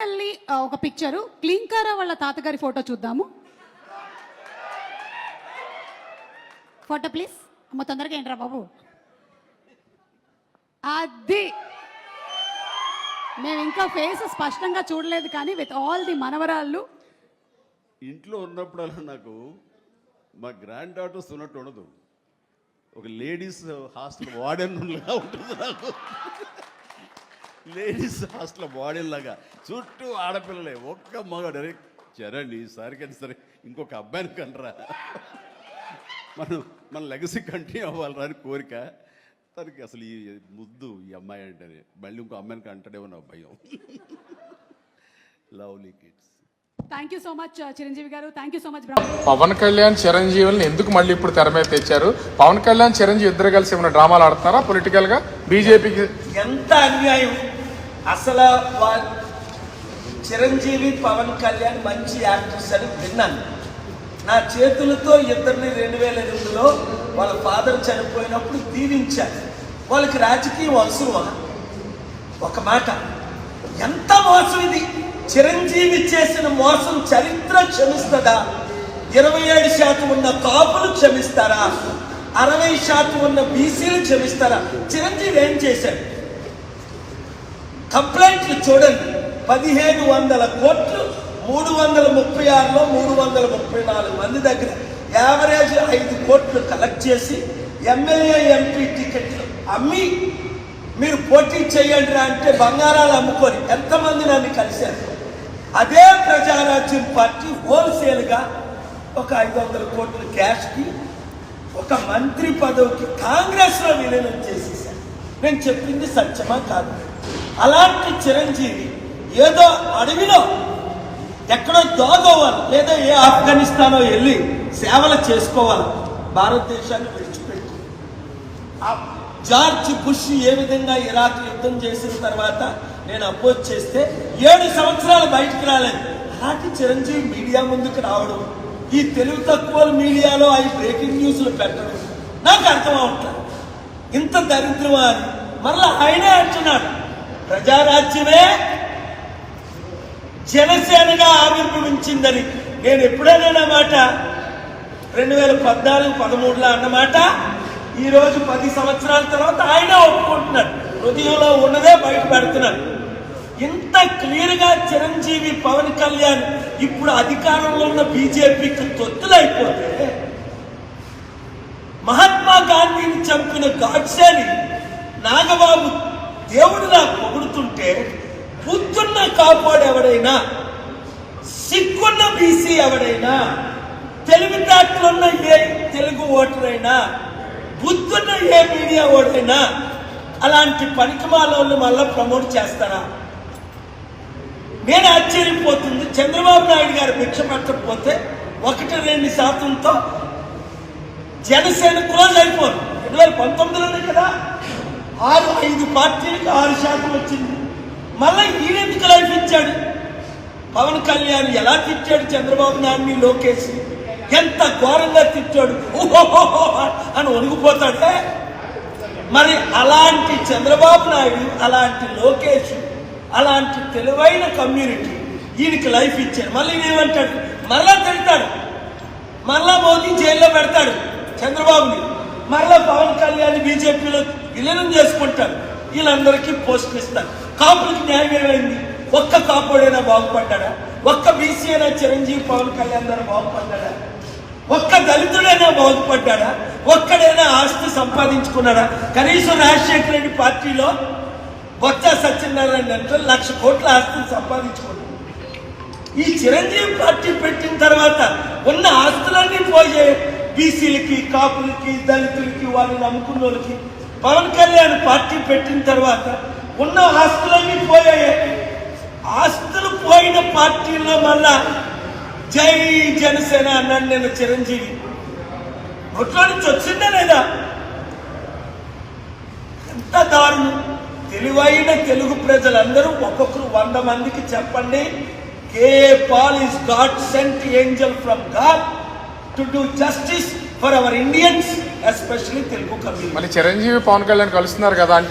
తల్లి ఒక పిక్చరు క్లింకారా వాళ్ళ తాతగారి ఫోటో చూద్దాము. Photo please. అమ్మ తొందరగా ఏంట్రా బాబు? అది. మేము ఇంకా ఫేస్ స్పష్టంగా చూడలేదు కానీ విత్ ఆల్ ది మనవరాళ్ళు. ఇంట్లో ఉన్నప్పుడల్లా నాకు మా గ్రాండ్ డాటర్స్ ఉన్నట్టు ఉండదు. ఒక లేడీస్ హాస్టల్ వార్డెన్ ఉంటుంది నాకు. లేడీస్ హాస్టల్ వార్డెన్ లాగా. చుట్టూ ఆడపిల్లలే. ఒక్క మగాడు. అరే చరణ్ ఈసారికి సరే. ఇంకొక అబ్బాయిని కంటరా మనం మన లెగసీ కంటిన్యూ అవ్వాలరా అని కోరిక. తనకి అసలు ఈ ముద్దు ఈ అమ్మాయి అంటేనే. మళ్ళీ ఇంకో అమ్మాయిని కంటడేమో నా భయం. Lovely kids. Thank you so much Chiranjeevi గారు. Thank you so much Pawan Kalyan చిరంజీవుల్ని ఎందుకు మళ్ళీ ఇప్పుడు తెర మీద తెచ్చారు? పవన్ కళ్యాణ్ చిరంజీవి ఇద్దరు కలిసి ఏమైనా డ్రామాలు ఆడుతున్నారా? పొలిటికల్గా? బీజేపీకి ఎంత అన్యాయం? అసలు వా- చిరంజీవి పవన్ కళ్యాణ్ మంచి యాక్టర్స్ అని విన్నాను. నా చేతులతో ఇద్దరిని రెండు వేల ఎనిమిదిలో వాళ్ళ ఫాదర్ చనిపోయినప్పుడు దీవించాను వాళ్ళకి రాజకీయం అవసరమా? ఒక మాట ఎంత మోసం ఇది? చిరంజీవి చేసిన మోసం చరిత్ర క్షమిస్తుందా? ఇరవై ఏడు శాతం ఉన్న కాపులు క్షమిస్తారా? అరవై శాతం ఉన్న బీసీలు క్షమిస్తారా? చిరంజీవి ఏం చేశాడు? కంప్లైంట్లు చూడండి. పదిహేను వందల కోట్లు మూడు వందల ముప్పై ఆరులో మూడు వందల ముప్పై నాలుగు మంది దగ్గర యావరేజ్ ఐదు కోట్లు కలెక్ట్ చేసి ఎమ్మెల్యే ఎంపీ టికెట్లు అమ్మి మీరు పోటీ చేయండి రా అంటే బంగారాలు అమ్ముకొని ఎంతమంది నన్ను కలిశారు? అదే ప్రజారాజ్యం పార్టీ హోల్సేల్గా ఒక ఐదు వందల కోట్ల క్యాష్కి ఒక మంత్రి పదవికి కాంగ్రెస్లో విలీనం చేసేసారు నేను చెప్పింది సత్యమా కాదు? అలాంటి చిరంజీవి ఏదో అడవిలో ఎక్కడో దోగోవాలి లేదా ఏ ఆఫ్ఘనిస్తానో వెళ్ళి సేవలు చేసుకోవాలి. భారతదేశాన్ని విడిచిపెట్టి. ఆ జార్జ్ బుష్ ఏ విధంగా ఇరాక్ యుద్ధం చేసిన తర్వాత నేను అపోజ్ చేస్తే ఏడు సంవత్సరాలు బయటికి రాలేదు. అలాంటి చిరంజీవి మీడియా ముందుకు రావడం ఈ తెలుగు తక్కువ మీడియాలో అవి బ్రేకింగ్ న్యూస్లు పెట్టడం నాకు అర్థం ఇంత దరిద్రమా అని మరలా ఆయనే అంటున్నాడు. ప్రజారాజ్యమే జనసేనగా ఆవిర్భవించిందని నేను ఎప్పుడైనా మాట? రెండు వేల పద్నాలుగు పదమూడులో అన్నమాట ఈరోజు పది సంవత్సరాల తర్వాత ఆయన ఒప్పుకుంటున్నాడు హృదయంలో ఉన్నదే బయట పెడుతున్నాడు ఇంత క్లియర్గా చిరంజీవి పవన్ కళ్యాణ్ ఇప్పుడు అధికారంలో ఉన్న బీజేపీకి తొత్తులైపోతే మహాత్మా గాంధీని చంపిన గాడ్సేని నాగబాబు దేవుడు దేవుడిలా పొగుడుతుంటే బుద్ధున్న కాపాడెవడైనా సిగ్గున్న బీసీ ఎవడైనా తెలివితేటలున్న ఏ తెలుగు ఓటరైనా బుద్ధున్న ఏ మీడియా ఓటైనా అలాంటి పనికిమాలను మళ్ళీ ప్రమోట్ చేస్తారా? నేను ఆశ్చర్యపోతుంది. చంద్రబాబు నాయుడు గారు భిక్ష పెట్టకపోతే ఒకటి రెండు శాతంతో జనసేన క్లోజ్ అయిపోదు రెండు వేల పంతొమ్మిది ఆరు ఐదు పార్టీలకు ఆరు శాతం వచ్చింది. మళ్ళీ ఈయనెందుకు లైఫ్ ఇచ్చాడు? పవన్ కళ్యాణ్ ఎలా తిట్టాడు చంద్రబాబు నాయుడిని లోకేష్? ఎంత ఘోరంగా తిట్టాడు? ఓహోహోహో అని వణిగిపోతాడే మరి అలాంటి చంద్రబాబు నాయుడు అలాంటి లోకేష్ అలాంటి తెలివైన కమ్యూనిటీ ఈయనకి లైఫ్ ఇచ్చాడు. మళ్ళీ ఏమంటాడు మళ్ళా తిడతాడు. మళ్ళా మోదీ జైల్లో పెడతాడు చంద్రబాబుని. మరలా పవన్ కళ్యాణ్ బీజేపీలో విలీనం చేసుకుంటారు. వీళ్ళందరికీ పోస్టులు ఇస్తారు. కాపులకు న్యాయం ఏమైంది? ఒక్క కాపుడైనా బాగుపడ్డాడా? ఒక్క బీసీ అయినా చిరంజీవి పవన్ కళ్యాణ్ గారు బాగుపడ్డాడా? ఒక్క దళితుడైనా బాగుపడ్డాడా? ఒక్కడైనా ఆస్తి సంపాదించుకున్నాడా? కనీసం రాజశేఖర రెడ్డి పార్టీలో బొత్స సత్యనారాయణ అంటే లక్ష కోట్ల ఆస్తిని సంపాదించుకున్నాడు. ఈ చిరంజీవి పార్టీ పెట్టిన తర్వాత ఉన్న ఆస్తులన్నీ పోయే బీసీలకి కాపులకి దళితులకి వాళ్ళని నమ్ముకున్న వాళ్ళకి పవన్ కళ్యాణ్ పార్టీ పెట్టిన తర్వాత ఉన్న ఆస్తులన్నీ పోయాయి. ఆస్తులు పోయిన పార్టీలో మళ్ళా జై జనసేన అన్నాడు నేను చిరంజీవి. నోట్లో నుంచి వచ్చిందా లేదా? ఎంత దారుణం. తెలివైన తెలుగు ప్రజలందరూ ఒక్కొక్కరు వంద మందికి చెప్పండి. K Paul is God sent angel from God. To do justice for our Indians especially Telugu community మళ్ళీ చిరంజీవి పవన్ కళ్యాణ్ కలుస్తున్నారు కదా అంటే